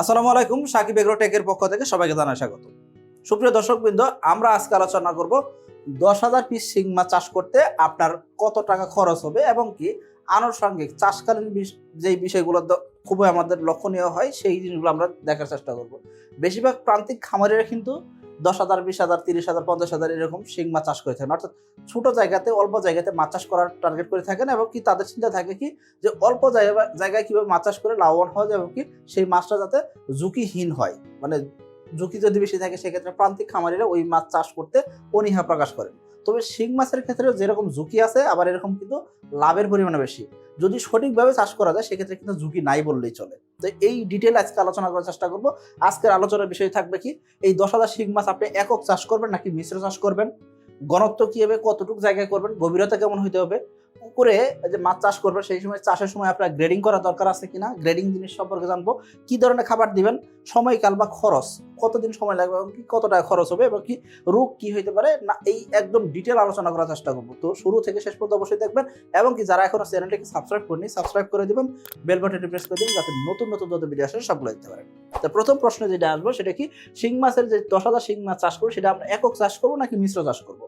আসসালামু আলাইকুম, সাকিব এগ্রো টেকের পক্ষ থেকে সবাইকে জানাই স্বাগত। সুপ্রিয় দর্শকবৃন্দ, আমরা আজকে আলোচনা করব দশ হাজার পিস শিং চাষ করতে আপনার কত টাকা খরচ হবে এবং কি আনুষঙ্গিক চাষকালীন যেই বিষয়গুলো খুবই আমাদের লক্ষণীয় হয়, সেই জিনিসগুলো আমরা দেখার চেষ্টা করব। বেশিরভাগ প্রান্তিক খামারিরা কিন্তু দশ হাজার, বিশ হাজার, তিরিশ হাজার, পঞ্চাশ হাজার এরকম শিং মাছ চাষ করে থাকেন। অর্থাৎ ছোট জায়গাতে, অল্প জায়গাতে মাছ চাষ করার টার্গেট করে থাকেন এবং কি তাদের চিন্তা থাকে কি যে অল্প জায়গা, জায়গায় কীভাবে মাছ চাষ করে লাভবান হওয়া যায় এবং কি সেই মাছটা যাতে ঝুঁকিহীন হয়। মানে ঝুঁকি যদি বেশি থাকে, সেক্ষেত্রে প্রান্তিক খামারিরা ওই মাছ চাষ করতে অনীহা প্রকাশ করেন। তবে শিং মাছের ক্ষেত্রেও যেরকম ঝুঁকি আছে, আবার এরকম কিন্তু লাভের পরিমাণ বেশি। যদি সঠিকভাবে চাষ করা যায়, সেক্ষেত্রে কিন্তু ঝুঁকি নাই বললেই চলে। তো এই ডিটেল আজকে আলোচনা করার চেষ্টা করব। আজকের আলোচনার বিষয় থাকবে কি, এই দশ হাজার শিং মাছ আপনি একক চাষ করবেন নাকি মিশ্র চাষ করবেন? ঘনত্ব কী হবে, কতটুকু জায়গায় করবেন, গভীরতা কেমন হইতে হবে? পুকুরে যে মাছ চাষ করবেন সেই সময় চাষের সময় আপনার গ্রেডিং করা দরকার আছে কিনা? গ্রেডিং জিনিস সম্পর্কে জানব। কি ধরনের খাবার দিবেন? সময়কাল বা খরচ? কতদিন সময় লাগবে এবং কি কত টাকা খরচ হবে এবং কি রোগ কি হইতে পারে? না, এই একদম ডিটেল আলোচনা করার চেষ্টা করব। তো শুরু থেকে শেষ পর্যন্ত অবশ্যই দেখবেন এবং কি যারা এখনও চ্যানেলটিকে সাবস্ক্রাইব করেনি সাবস্ক্রাইব করে দিবেন। বেল বাটনটি প্রেস করে দিবেন যাতে নতুন নতুন যত ভিডিও আসে, সবগুলো দিতে পারেন। তো প্রথম প্রশ্ন যেটা আসব সেটা কি? শিং মাছের যে দশ হাজার শিং মাছ চাষ করব, সেটা আমরা একক চাষ করব নাকি মিশ্র চাষ করব?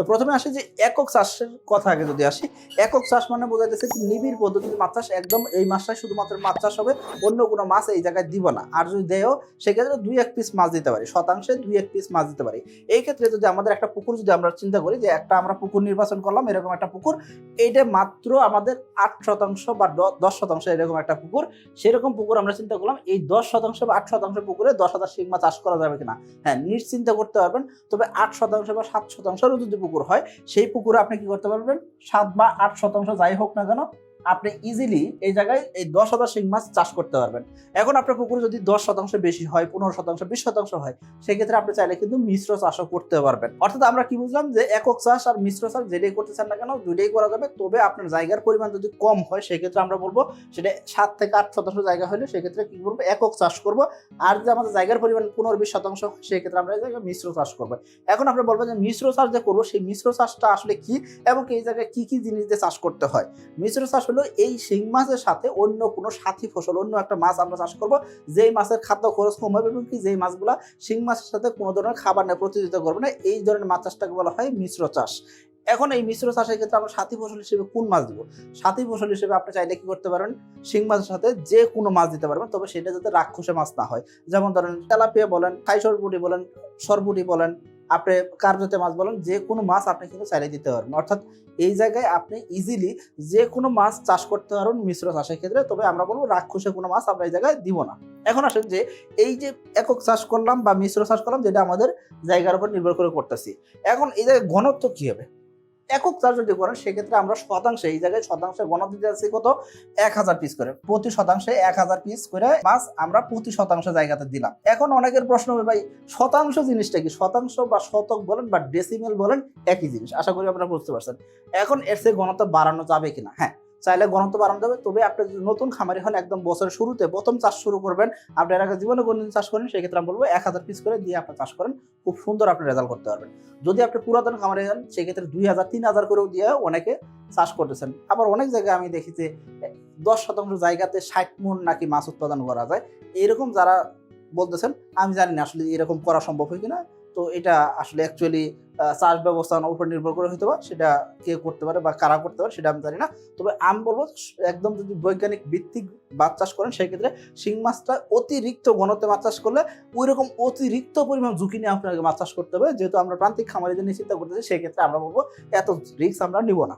তো প্রথমে আসি যে একক চাষের কথা আগে যদি আসি, একক চাষ মানে বোঝাইতেছে কি নিবিড় পদ্ধতিতে মাছ চাষ, একদম এই মাছটাই শুধুমাত্র মাছ চাষ হবে, অন্য কোনো মাছ এই জায়গায় দিব না। আর যদি দেয়ও, সেক্ষেত্রে দুই এক পিস মাছ দিতে পারি, শতাংশে দুই এক পিস মাছ দিতে পারি। এই ক্ষেত্রে যদি আমাদের একটা পুকুর যদি আমরা চিন্তা করি যে একটা আমরা পুকুর নির্বাচন করলাম, এরকম একটা পুকুর, এইটা মাত্র আমাদের আট শতাংশ বা দশ শতাংশ এরকম একটা পুকুর, সেরকম পুকুর আমরা চিন্তা করলাম, এই দশ শতাংশ বা আট শতাংশ পুকুরে দশ হাজার শিং মাছ চাষ করা যাবে কিনা। হ্যাঁ নিশ্চিন্তা করতে পারবেন, তবে আট শতাংশ বা সাত শতাংশেরও যদি পুকুর হয়, সেই পুকুরে আপনি কি করতে পারবেন? সাত বা আট শতাংশ যাই হোক না কেন আপনি ইজিলি এই জায়গায় এই দশ হাজার শিং মাছ চাষ করতে পারবেন। এখন আপনার পুকুরে যদি দশ শতাংশ বেশি হয়, পনেরো শতাংশ, বিশ শতাংশ হয়, সেক্ষেত্রে আপনি চাইলে কিন্তু মিশ্র চাষও করতে পারবেন। অর্থাৎ আমরা কি বুঝলাম যে একক চাষ আর মিশ্র চাষ যেটাই করতে চান না কেন, দুইটাই করা যাবে। তবে আপনার জায়গার পরিমাণ যদি কম হয়, সেক্ষেত্রে আমরা বলব সেটা সাত থেকে আট শতাংশ জায়গা হলে সেক্ষেত্রে কি করব? একক চাষ করব। আর যদি আমাদের জায়গার পরিমাণ পনেরো বিশ শতাংশ সেক্ষেত্রে আমরা এই জায়গায় মিশ্র চাষ করব। এখন আপনি বলব যে মিশ্র চাষ যে করব, সেই মিশ্র চাষটা আসলে কি? এবং এই জায়গায় কি কি জিনিস দিয়ে চাষ করতে হয়? মিশ্র চাষ হলো এই শিং মাছের সাথে অন্য কোনো সাথী ফসল, অন্য একটা মাছ আমরা চাষ করব, যেই মাছের খাদ্য খরচ কম হবে এবং কি যেই মাছগুলা শিং মাছের সাথে কোনো ধরনের খাবার নিয়ে প্রতিযোগিতা করবে না, এই ধরনের মাছ চাষটাকে বলা হয় মিশ্র চাষ। এখন এই মিশ্র চাষের ক্ষেত্রে আমরা সাথী ফসল হিসেবে কোন মাছ দিব? সাথী ফসল হিসেবে আপনি চাইলে কি করতে পারেন, শিং মাছের সাথে যে কোনো মাছ দিতে পারবেন, তবে সেটা যাতে রাক্ষসে মাছ না হয়। যেমন ধরেন তেলাপিয়া বলেন খাই সরপুটি বলেন সরপুটি বলেন আপনি কার্যতে মাছ বলেন, যে কোনো মাছ আপনি কিন্তু চাইলে দিতে পারবেন। অর্থাৎ এই জায়গায় আপনি ইজিলি যে কোনো মাছ চাষ করতে পারবেন মিশ্র চাষের ক্ষেত্রে, তবে আমরা বলব রাক্ষসে কোনো মাছ আমরা এই জায়গায় দিব না। এখন আসেন যে এই যে একক চাষ করলাম বা মিশ্র চাষ করলাম, যেটা আমাদের জায়গার উপর নির্ভর করে করতেছি। এখন এই জায়গায় ঘনত্ব কি হবে? একক চার্জ যদি করেন, সেক্ষেত্রে আমরা শতাংশে, এই জায়গায় শতাংশে ঘনত্ব দিতে কত? এক হাজার পিস করে। প্রতি শতাংশে এক হাজার পিস করে মাছ আমরা প্রতি শতাংশ জায়গাতে দিলাম। এখন অনেকের প্রশ্ন হবে, ভাই, শতাংশ জিনিসটা কি? শতাংশ বা শতক বলেন বা ডেসিমেল বলেন, একই জিনিস। আশা করি আপনারা বুঝতে পারছেন। এখন এর চেয়ে গণতা বাড়ানো যাবে কিনা? হ্যাঁ চাইলে ঘনত্ব বাড়ানো যাবে তবে আপনি নতুন খামারি হন, একদম বছরের শুরুতে প্রথম চাষ শুরু করবেন, আপনি এর আগে জীবনে কোনদিন চাষ করেন সেক্ষেত্রে আমি বলব এক হাজার পিস করে দিয়ে আপনি চাষ করেন। খুব সুন্দর আপনি রেজাল্ট করতে পারবেন। যদি আপনি পুরাতন খামারে যান সেক্ষেত্রে দুই হাজার, তিন হাজার করেও দিয়ে অনেকে চাষ করতেছেন। আবার অনেক জায়গায় আমি দেখি যে দশ শতাংশ জায়গাতে ষাট মন নাকি মাছ উৎপাদন করা যায়। এরকম যারা বলতেছেন, আমি জানি না আসলে এরকম করা সম্ভব হয় কিনা। তো এটা আসলে অ্যাকচুয়ালি চাষ ব্যবস্থার উপর নির্ভর করে হয়তো পারে সেটা কে করতে পারে বা কারা করতে পারে সেটা আমি জানি না। তবে আমি বলব, একদম যদি বৈজ্ঞানিক ভিত্তিক মাছ চাষ করেন সেই ক্ষেত্রে শিং মাছটা অতিরিক্ত ঘনত্বে মাছ চাষ করলে ওই রকম অতিরিক্ত পরিমাণ ঝুঁকি নিয়ে আপনাকে মাছ চাষ করতে হবে। যেহেতু আমরা প্রান্তিক খামারিদের নিয়ে চিন্তা করতেছি, সেক্ষেত্রে আমরা বলব এত রিস্ক আমরা নিব না।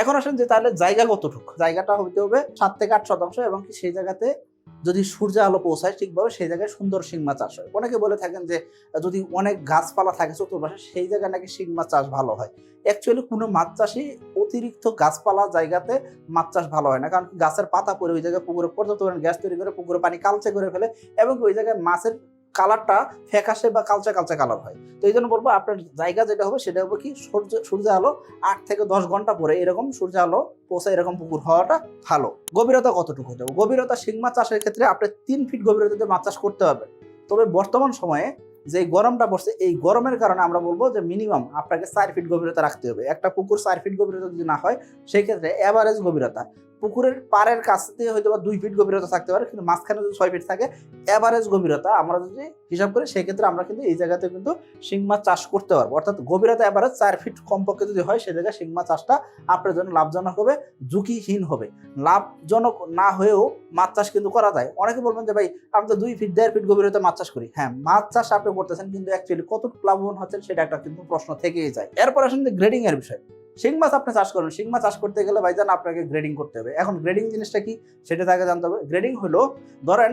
এখন আসেন যে তাহলে জায়গা কতটুকু? জায়গাটা হইতে হবে সাত থেকে আট শতাংশ এবং সেই জায়গাতে যদি সূর্য আলো পৌঁছায়, ঠিকভাবে সেই জায়গায় সুন্দর শিংমা চাষ হয়। অনেকে বলে থাকেন যে, যদি অনেক গাছপালা থাকে চতুর্পাশে, সেই জায়গায় নাকি শিংমা চাষ ভালো হয়। অ্যাকচুয়ালি কোনো মাছ চাষি অতিরিক্ত গাছপালা জায়গাতে মাছ চাষ ভালো হয় না। কারণ গাছের পাতা পরে ওই জায়গায় পুকুরে পর্যাপ্ত গ্যাস তৈরি করে পুকুরে পানি কালচে করে ফেলে এবং ওই জায়গায় মাছের কালারটা ফ্যাকাশে বা কালচে কালচে কালার হয়। তো এই জন্য বলব আপনার জায়গা যেটা হবে সেটা হবে কি সূর্য সূর্য আলো আট থেকে দশ ঘণ্টা পরে এরকম সূর্য আলো পৌঁছে এরকম পুকুর হওয়াটা ভালো। গভীরতা কতটুকু হতে হবে? গভীরতা মাছ চাষের ক্ষেত্রে আপনি তিন ফিট গভীরতাতে মাছ চাষ করতে হবে। তবে বর্তমান সময়ে যে গরমটা পড়ছে, এই গরমের কারণে আমরা বলব যে মিনিমাম আপনাকে চার ফিট গভীরতা রাখতে হবে। একটা পুকুর চার ফিট গভীরতা যদি না হয় সেই ক্ষেত্রে অ্যাভারেজ গভীরতা। পুকুরের পাড়ের কাছ থেকে হয়তো বা দুই ফিট গভীরতা থাকতে পারে, কিন্তু মাঝখানে যদি ছয় ফিট থাকে অ্যাভারেজ গভীরতা আমরা যদি হিসাব করি, সেক্ষেত্রে আমরা কিন্তু এই জায়গাতে কিন্তু শিং মাছ চাষ করতে পারব। অর্থাৎ গভীরতা অ্যাভারেজ চার ফিট কমপক্ষে যদি হয় সেই জায়গায় শিং মাছ চাষটা আপনার জন্য লাভজনক হবে, ঝুঁকিহীন হবে। লাভজনক না হয়েও মাছ চাষ কিন্তু করা যায়। অনেকে বলবেন যে, ভাই, আমি তো দুই ফিট দেড় ফিট গভীরতা মাছ চাষ করি। হ্যাঁ মাছ চাষ আপনি করতেছেন, কিন্তু অ্যাকচুয়ালি কতটুকু লাভবান হচ্ছেন, সেটা একটা কিন্তু প্রশ্ন থেকেই যায়। এরপর আসেন গ্রেডিং এর বিষয়। শিং মাছ আপনি চাষ করবেন শিং মাছ চাষ করতে গেলে ভাইজান আপনাকে গ্রেডিং করতে হবে। এখন গ্রেডিং জিনিসটা কি? সেটা তাকে জানতে হবে। গ্রেডিং হলো, ধরেন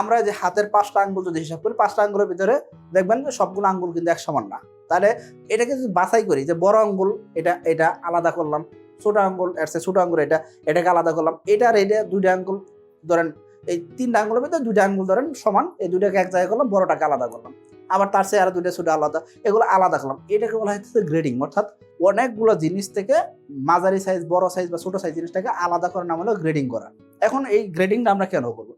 আমরা যে হাতের পাঁচটা আঙ্গুল যদি হিসাব করি, পাঁচটা আঙ্গুলের ভিতরে দেখবেন সবগুলো আঙ্গুল কিন্তু এক সমান না। তাহলে এটাকে যদি বাছাই করি, যে বড় আঙ্গুল, এটা এটা আলাদা করলাম, ছোট আঙ্গুল, এর চেয়ে ছোট আঙ্গুল, এটা, এটাকে আলাদা করলাম, এটা আর এটা দুইটা আঙ্গুল, ধরেন এই তিনটা আঙ্গুলের ভিতরে দুইটা আঙ্গুল ধরেন সমান, এই দুইটাকে এক জায়গায় করলাম, বড়টাকে আলাদা করলাম। আবার তার চেয়ে আরও দুইটা ছোট আলাদা, এগুলো আলাদা করলাম এটাকে বলা হচ্ছে গ্রেডিং অর্থাৎ অনেকগুলো জিনিস থেকে মাঝারি সাইজ বড় সাইজ বা ছোট সাইজ জিনিসটাকে আলাদা করার নাম হলো গ্রেডিং করা। এখন এই গ্রেডিংটা আমরা কেন করব?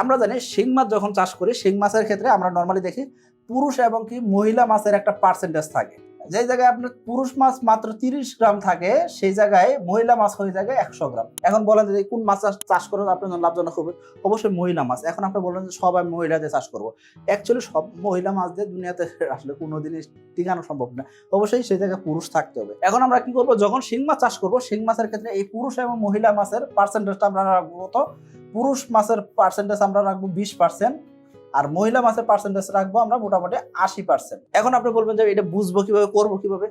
আমরা জানি শিং মাছ যখন চাষ করি, শিং মাছের ক্ষেত্রে আমরা নর্মালি দেখি পুরুষ এবং কি মহিলা মাছের একটা পার্সেন্টেজ থাকে। যে জায়গায় আপনার পুরুষ মাছ মাত্র তিরিশ গ্রাম থাকে, সেই জায়গায় মহিলা মাছ হয়ে যায় একশো গ্রাম। এখন বলেন যে কোন মাছ চাষ- চাষ করে আপনার জন্য লাভজনক হবে? অবশ্যই মহিলা মাছ। এখন আপনি বলেন যে সবাই মহিলাদের চাষ করব। অ্যাকচুয়ালি সব মহিলা মাছদের দুনিয়াতে আসলে কোনোদিনই টিকানো সম্ভব না। অবশ্যই সেই জায়গায় পুরুষ থাকতে হবে। এখন আমরা কি করব? যখন শিং মাছ চাষ করব, শিং মাছের ক্ষেত্রে এই পুরুষ এবং মহিলা মাছের পার্সেন্টেজটা আমরা রাখব কত? পুরুষ মাছের পার্সেন্টেজ আমরা রাখব বিশ পার্সেন্ট আর মহিলা মাছের পার্সেন্টেজ রাখব আমরা মোটামুটি আশি পার্সেন্ট এখন আপনি বলবেন যে এটা বুঝব কীভাবে, করব কীভাবে?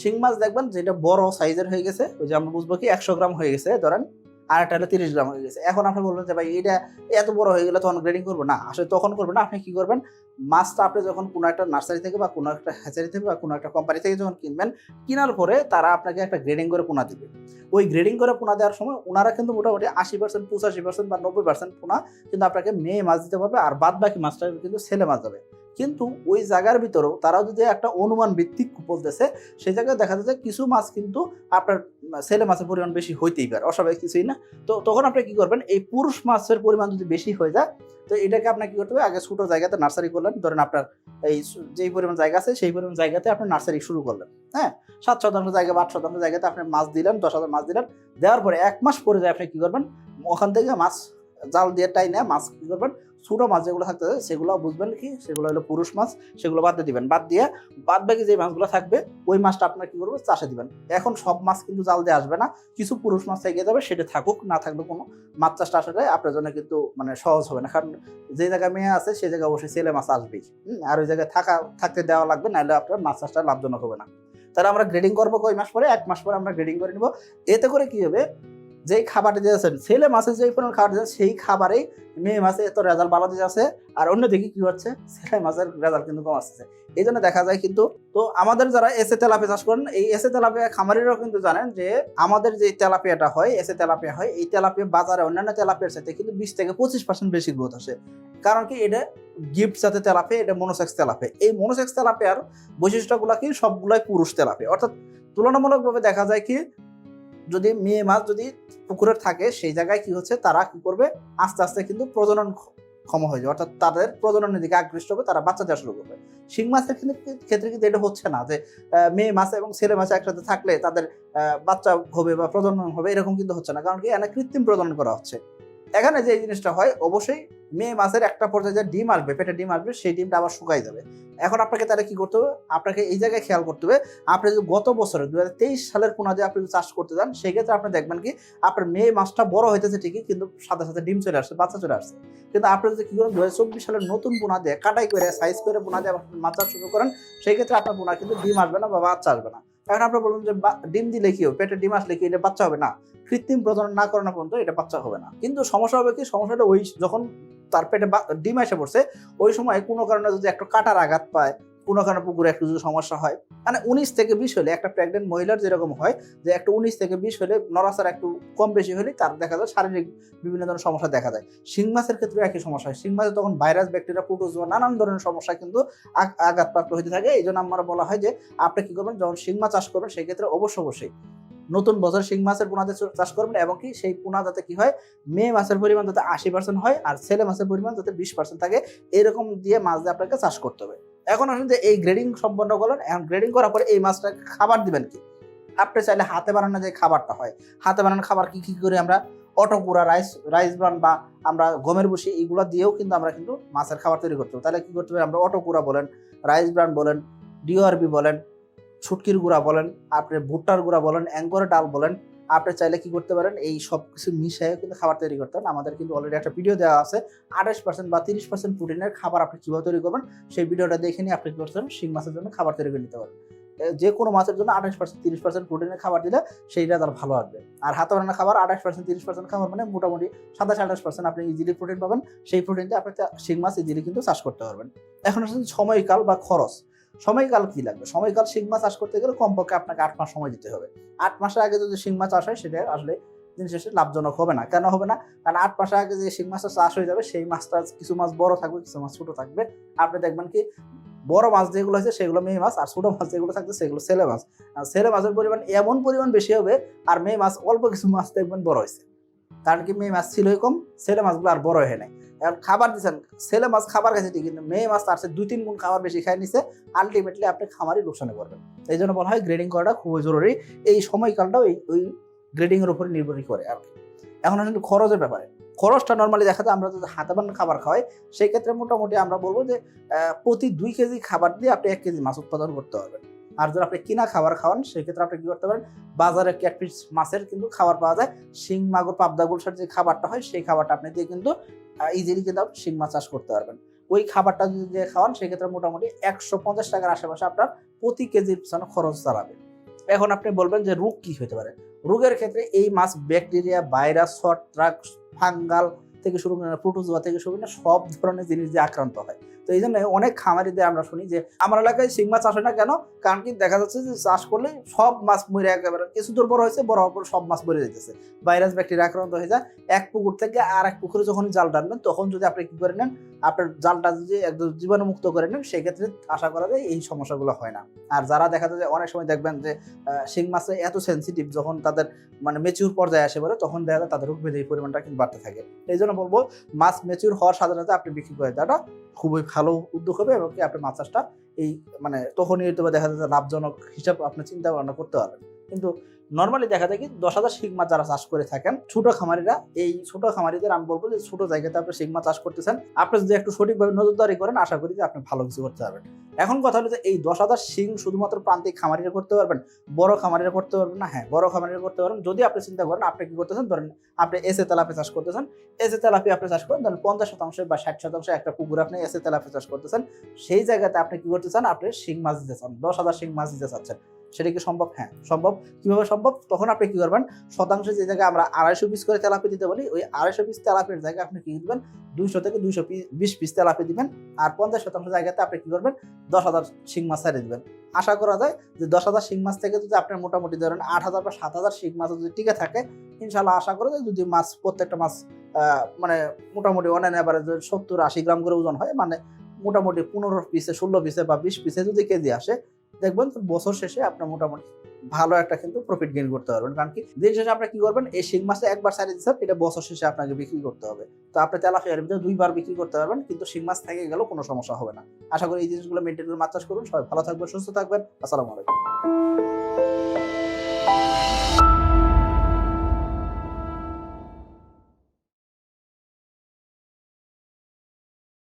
শিং মাছ দেখবেন যেটা বড় সাইজের হয়ে গেছে, ওই যে আমরা বুঝব কি একশো গ্রাম হয়ে গেছে, ধরেন আর একটা হলো তিরিশ গ্রাম হয়ে গেছে। এখন আপনি বলবেন যে, ভাই, এটা এত বড় হয়ে গেলে তখন গ্রেডিং করব? না, আসলে তখন করবেন না। আপনি কি করবেন? মাছটা আপনি যখন কোনো একটা নার্সারি থেকে বা কোনো একটা হ্যাচারি থেকে বা কোনো একটা কোম্পানি থেকে যখন কিনবেন, কেনার পরে তারা আপনাকে একটা গ্রেডিং করে পোনা দিবে। ওই গ্রেডিং করে পোনা দেওয়ার সময় ওনারা কিন্তু মোটামুটি আশি পার্সেন্ট পঁচাশি পার্সেন্ট বা নব্বই পার্সেন্ট পোনা কিন্তু আপনাকে মেয়ে মাছ দিতে পারবে আর বাদ বাকি মাছটা কিন্তু ছেলে মাছ যাবে। কিন্তু ওই জায়গার ভিতরেও তারাও যদি একটা অনুমান ভিত্তিক বলতেছে, সেই জায়গায় দেখা যাচ্ছে কিছু মাছ কিন্তু আপনার ছেলে মাছের পরিমাণ বেশি হইতেই পারে, অস্বাভাবিক কিছুই না। তো তখন আপনি কি করবেন, এই পুরুষ মাছের পরিমাণ যদি বেশি হয়ে যায়, তো এটাকে আপনার কি করতে হবে, আগে ছোটো জায়গাতে নার্সারি করলেন, ধরেন আপনার এই যেই পরিমাণ জায়গা আছে, সেই পরিমাণ জায়গাতে আপনি নার্সারি শুরু করলেন হ্যাঁ? সাত শতাংশ জায়গা বা আট শতাংশ জায়গাতে আপনি মাছ দিলেন, দশ হাজার মাছ দিলেন, দেওয়ার পরে এক মাস পরে যায়, আপনি কি করবেন, ওখান থেকে মাছ জাল দিয়ে টাইনে মাছ কি করবেন ছোটো মাছ যেগুলো থাকতে সেগুলো বুঝবেন কি? সেগুলো হলো পুরুষ মাছ, সেগুলো বাদ দিয়ে দিবেন। বাদ দিয়ে বাদ বাকি যে মাছগুলো থাকবে, ওই মাছটা আপনার কি করবে চাষে দিবেন। এখন সব মাছ কিন্তু জাল দিয়ে আসবে না। কিছু পুরুষ মাছ থেকে যাবে, সেটা থাকুক, না থাকলে কোনো। মাছ চাষটা আসলে আপনার জন্য কিন্তু মানে সহজ হবে না। কারণ যে জায়গায় মেয়ে আছে সেই জায়গায় অবশ্যই ছেলে মাছ আসবেই। আর ওই জায়গায় থাকা, থাকতে দেওয়া লাগবে, নাহলে আপনার মাছ চাষটা লাভজনক হবে না। তাহলে আমরা গ্রেডিং করব কয় মাস পরে? এক মাস পরে আমরা গ্রেডিং করে নিব। এতে করে কি হবে? যেই খাবারটা দিয়েছেন ছেলে মাছের যেই পরিমাণ খাবার দিয়েছেন সেই খাবারেই মেয়ে মাছে এত রেজাল্ট ভালো দিয়েছে আর অন্যদিকে কি হচ্ছে, ছেলে মাছের রেজাল্ট কিন্তু কম আসছে এই জন্য দেখা যায় কিন্তু, তো আমাদের যারা এসে তেলাপিয়া চাষ করেন, এই এসে তেলাপিয়া খামারিরাও কিন্তু জানেন যে, আমাদের যে তেলাপিয়াটা হয় এসে তেলাপিয়া হয়, এই তেলাপিয়া বাজারে অন্যান্য তেলাপিয়ার সাথে কিন্তু বিশ থেকে পঁচিশ পার্সেন্ট বেশি গ্রোথ আসে। কারণ কি, এটা গিফট সাথে তেলাপিয়া, এটা মনোসেক্স তেলাপে এই মনোসেক্স তেলাপিয়ার বৈশিষ্ট্যগুলো কি, সবগুলাই পুরুষ তেলাপে অর্থাৎ তুলনামূলকভাবে দেখা যায় কি যদি মেয়ে মাছ যদি পুকুরের থাকে, সেই জায়গায় কি হচ্ছে? তারা কি করবে? আস্তে আস্তে কিন্তু প্রজনন ক্ষম হয়ে যাবে। অর্থাৎ তাদের প্রজননের দিকে আকৃষ্ট হবে, তারা বাচ্চা দেওয়া শুরু করবে। শিং মাছের ক্ষেত্রে কিন্তু এটা হচ্ছে না যে মেয়ে মাছ এবং ছেলে মাছ একসাথে থাকলে তাদের বাচ্চা হবে বা প্রজনন হবে, এরকম কিন্তু হচ্ছে না। কারণ কি এনে কৃত্রিম প্রজনন করা হচ্ছে। এখানে যে জিনিসটা হয়, অবশ্যই মেয়ে মাছের একটা পর্যায়ে যে ডিম আসবে পেটে ডিম আসবে, সেই ডিমটা আবার শুকাই যাবে। এখন আপনাকে তাহলে কি করতে হবে? আপনাকে এই জায়গায় খেয়াল করতে হবে, আপনি যদি গত বছরে দু হাজার তেইশ সালের পোনা দিয়ে আপনি চাষ করতে যান, সেক্ষেত্রে আপনি দেখবেন কি, আপনার মেয়ে মাছটা বড় হইতেছে ঠিকই, কিন্তু সাথে সাথে ডিম চলে আসছে, বাচ্চা চলে আসছে। কিন্তু আপনি যদি কি করেন দু সালের নতুন পোনা দিয়ে, কাটাই করে সাইজ করে পোনা দিয়ে মাছ চাষ শুরু করেন সেই ক্ষেত্রে আপনার পোনা কিন্তু ডিম আসবে না বা বাচ্চা আসবে না। এখন আপনার বলুন যে ডিম দিলে কি হবে? পেটে ডিম আসলে কি? এটা বাচ্চা হবে না? কৃত্রিম প্রজনন না করানো পর্যন্ত এটা বাচ্চা হবে না। কিন্তু সমস্যা হবে কি? সমস্যাটা ওই যখন তার পেটে ডিম এসে পড়ছে, ওই সময় কোনো কারণে যদি একটা কাটার আঘাত পায় কোনো কারণে পুকুরে একটু যদি সমস্যা হয় মানে উনিশ থেকে বিশ হলে একটা প্রেগনেন্ট মহিলার যেরকম হয়, যে একটা উনিশ থেকে বিশ হলে নড়াচড়া একটু কম বেশি হলে তার দেখা যায় শারীরিক বিভিন্ন ধরনের সমস্যা দেখা যায় শিং মাছের ক্ষেত্রে একই সমস্যা হয়। শিং মাছে তখন ভাইরাস, ব্যাকটেরিয়া প্রোটোজোয়া নানান ধরনের সমস্যা কিন্তু আঘাতপ্রাপ্ত হতে থাকে। এই জন্য আমরা বলা হয় যে আপনি কি করবেন, যখন শিং মাছ চাষ করবেন সেই ক্ষেত্রে অবশ্য অবশ্যই নতুন বছর শিং মাছের পোনাতে চাষ করবেন এবং কি সেই পোনা যাতে কি হয় মেয়ে মাছের পরিমাণ যাতে আশি পার্সেন্ট হয় আর ছেলে মাছের পরিমাণ যাতে বিশ পার্সেন্ট থাকে, এরকম দিয়ে মাছ দিয়ে আপনাকে চাষ করতে হবে। এখন আসুন যে এই গ্রেডিং সম্পন্ন করলেন, এখন গ্রেডিং করার পরে এই মাছটাকে খাবার দিবেন কি? আপনি চাইলে হাতে বানানো যে খাবারটা হয়, হাতে বানানো খাবার কি কি করে আমরা অটোকুরা রাইস রাইস ব্রান বা আমরা গমের বসি এগুলো দিয়েও কিন্তু আমরা কিন্তু মাছের খাবার তৈরি করতে তাহলে কি করতে পারি? আমরা অটোকুরা বলেন, রাইস ব্রান বলেন ডিওআরবি বলেন ছুটকির গুঁড়া বলেন, আপনি ভুট্টার গুঁড়া বলেন অ্যাঙ্গরের ডাল বলেন আপনি চাইলে কি করতে পারেন, এই সব কিছু মিশিয়ে কিন্তু খাবার তৈরি করতে পারেন। আমাদের কিন্তু অলরেডি একটা ভিডিও দেওয়া আছে, আঠাশ পার্সেন্ট বা তিরিশ পার্সেন্ট প্রোটিনের খাবার আপনি কীভাবে তৈরি করবেন, সেই ভিডিওটা দেখে নিয়ে আপনি কি করতে পারেন শিং মাছের জন্য খাবার তৈরি করে নিতে পারেন যে কোনো মাছের জন্য আঠাশ পার্সেন্ট তিরিশ পার্সেন্ট প্রোটিনের খাবার দিলে সেইটা তার ভালো আসবে। আর হাতে বানানো খাবার আঠাশ পার্সেন্ট তিরিশ পার্সেন্ট খাবার মানে মোটামুটি সাতাশ, আঠাশ পার্সেন্ট আপনি ইজিলি প্রোটিন পাবেন, সেই প্রোটিন দিয়ে আপনি শিং মাছ ইজিলি কিন্তু চাষ করতে পারবেন। এখন আসলে সময়কাল বা খরচ। সময়কাল কি লাগবে? সময়কাল শিং মাছ চাষ করতে গেলে কমপক্ষে আপনাকে আট মাস সময় দিতে হবে। আট মাসের আগে যদি শিং মাছ চাষ হয়, সেটা আসলে দিন শেষে লাভজনক হবে না। কেন হবে না? কারণ আট মাসের আগে যে শিং মাছটা চাষ হয়ে যাবে, সেই মাছটা কিছু মাছ বড় থাকবে, কিছু মাছ ছোট থাকবে। আপনি দেখবেন কি, বড় মাছ যেগুলো আছে সেগুলো মেয়ে মাছ, আর ছোট মাছ যেগুলো থাকছে, সেগুলো ছেলে মাছ। আর ছেলে মাছের পরিমাণ এমন পরিমাণ বেশি হবে, আর মেয়ে মাছ অল্প কিছু মাছ দেখবেন বড় হয়েছে। কারণ কি মেয়ে মাছ ছিল এরকম, ছেলে মাছগুলো আর বড় হয়ে নাই। এখন খাবার দিচ্ছেন ছেলে মাছ খাবার খাইছে ঠিক কিন্তু মেয়ে মাছ তার দুই, তিন গুণ খাবার বেশি খাই নিছে আলটিমেটলি আপনি খামারই লোকসানে করবেন এই জন্য বলা হয় গ্রেডিং করাটা খুবই জরুরি। এই সময়কালটাও এই, ওই গ্রেডিং এর উপরে নির্ভর করে আর কি। এখন আসলে খরচের ব্যাপারে। খরচটা নর্মালি দেখা যায়, আমরা যদি হাতে বানানো খাবার খাওয়াই সেই ক্ষেত্রে মোটামুটি আমরা বলব যে প্রতি দুই কেজি খাবার দিয়ে আপনি এক কেজি মাছ উৎপাদন করতে পারবেন। আর যদি আপনি কিনা খাবার খাওয়ান, সেক্ষেত্রে আপনি কি করতে পারেন? বাজারে ক্যাটফিস মাছের কিন্তু খাবার পাওয়া যায়। শিং, মাগুর, পাবদা গুলশার যে খাবারটা হয়, সেই খাবারটা আপনি দিয়ে কিন্তু ইজিলি কিন্তু আপনি শিং মাছ চাষ করতে পারবেন। ওই খাবারটা যদি দিয়ে খাওয়ান, সেক্ষেত্রে মোটামুটি একশো পঞ্চাশ টাকার আশেপাশে আপনার প্রতি কেজির পিছনে খরচ দাঁড়াবে। এখন আপনি বলবেন যে রোগ কি হতে পারে? রোগের ক্ষেত্রে এই মাছ ব্যাকটেরিয়া, ভাইরাস, ছত্রাক, ফাঙ্গাল থেকে শুরু করে, প্রোটোজোয়া থেকে শুরু করে সব ধরনের জিনিস দিয়ে আক্রান্ত হয়। তো এই জন্য অনেক খামারিদের আমরা শুনি যে, আমার এলাকায় শিং মাছ আসে না কেন? কারণ কি দেখা যাচ্ছে যে চাষ করলে সব মাছ মরে একেবারে, কিছু দূর বড় হয়েছে, বড় হওয়ার পর সব মাছ মরে যেতেছে ভাইরাস, ব্যাকটেরিয়া আক্রান্ত হয়ে যায়, এক পুকুর থেকে আর এক পুকুরে যখন জাল টানবেন, তখন যদি আপনি কি করে নেন আপনার জালটা যদি একদম জীবাণুমুক্ত করে নেন, সেক্ষেত্রে আশা করা যায় এই সমস্যাগুলো হয় না। আর যারা দেখা যায় যে অনেক সময় দেখবেন যে শিং মাছে এত সেন্সিটিভ যখন তাদের মানে মেচিউর পর্যায়ে আসে বলে, তখন দেখা যায় তাদের রোগ ব্যাধির পরিমাণটা কিন্তু বাড়তে থাকে। এই জন্য বলব, মাছ মেচিউর হওয়ার সাথে সাথে আপনি বিক্রি করে দেওয়াটা খুবই ভালো উদ্যোগ হবে এবং কি আপনি মাছ চাষটা এই মানে তখনই হয়তো দেখা যাচ্ছে লাভজনক হিসাব আপনি চিন্তা ভাবনা করতে পারবেন। কিন্তু নর্মালি দেখা যায় কি দশ হাজার মাছ যারা চাষ করে থাকেন, ছোট খামারিরা এই ছোট খামারিদের আমি বলব যে ছোট জায়গাতে আপনি মাছ চাষ করতেছেন। আপনি যদি একটু সঠিকভাবে নজরদারি করেন, আশা করি যে আপনি ভালো কিছু করতে পারবেন। এখন কথা হলো যে এই দশ হাজার শিং শুধুমাত্র প্রান্তিক খামারিরা করতে পারবেন, বড় খামারিরা করতে পারবেন না। হ্যাঁ বড় খামারিরা করতে পারবেন। যদি আপনি চিন্তা করেন, আপনি কি করতেছেন? ধরেন আপনি এসে তেলাপি চাষ করতেছেন। এসে তেলাপি আপনি চাষ করেন, ধরেন পঞ্চাশ শতাংশ বা ষাট শতাংশ একটা পুকুর আপনি এসে তেলাপি চাষ করতেছেন। সেই জায়গাতে আপনি কি করতে চান? আপনি শিং মাছ দিতে চান, দশ হাজার শিং মাছ দিতে চাচ্ছেন। সেটা কি সম্ভব? হ্যাঁ সম্ভব। কীভাবে সম্ভব? তখন আপনি কি করবেন? শতাংশ যে জায়গায় আমরা আড়াইশো পিস করে তেলাপি দিতে বলি, ওই আড়াইশো পিস তেলাপির জায়গায় আপনি কি দিবেন? দুইশো থেকে দুইশো বিশ পিস তেলাপি দিবেন। আর পঞ্চাশ শতাংশ জায়গাতে আপনি কি করবেন? দশ হাজার শিং মাছ ছাড়িয়ে দিবেন। আশা করা যায় যে দশ হাজার শিং মাছ থেকে যদি আপনার মোটামুটি ধরেন আট হাজার বা সাত হাজার শিং মাছ যদি টিকে থাকে ইনশাল্লাহ আশা করা যায় যদি মাছ, প্রত্যেকটা মাছ মানে মোটামুটি অনেক এবারে সত্তর আশি গ্রাম করে ওজন হয় মানে মোটামুটি পনেরো পিসে ষোলো পিসে বা বিশ পিসে যদি কেজি আসে দেখবেন বছর শেষে আপনার মোটামুটি ভালো একটা কিন্তু প্রফিট গেইন করতে পারবেন। কারণ কি, দিন শেষে আপনি কি করবেন, এই শিং মাসে একবার সারি দিচ্ছেন এটা বছর শেষে আপনাকে বিক্রি করতে হবে। তো আপনি তেলাফিয়ার ভিতরে দুইবার বিক্রি করতে পারবেন, কিন্তু শিং মাছ থেকে গেলেও কোনো সমস্যা হবে না। আশা করি এই জিনিসগুলো মেনটেন করে মাছ চাষ করুন। সবাই ভালো থাকবেন, সুস্থ থাকবেন। আসসালামু আলাইকুম।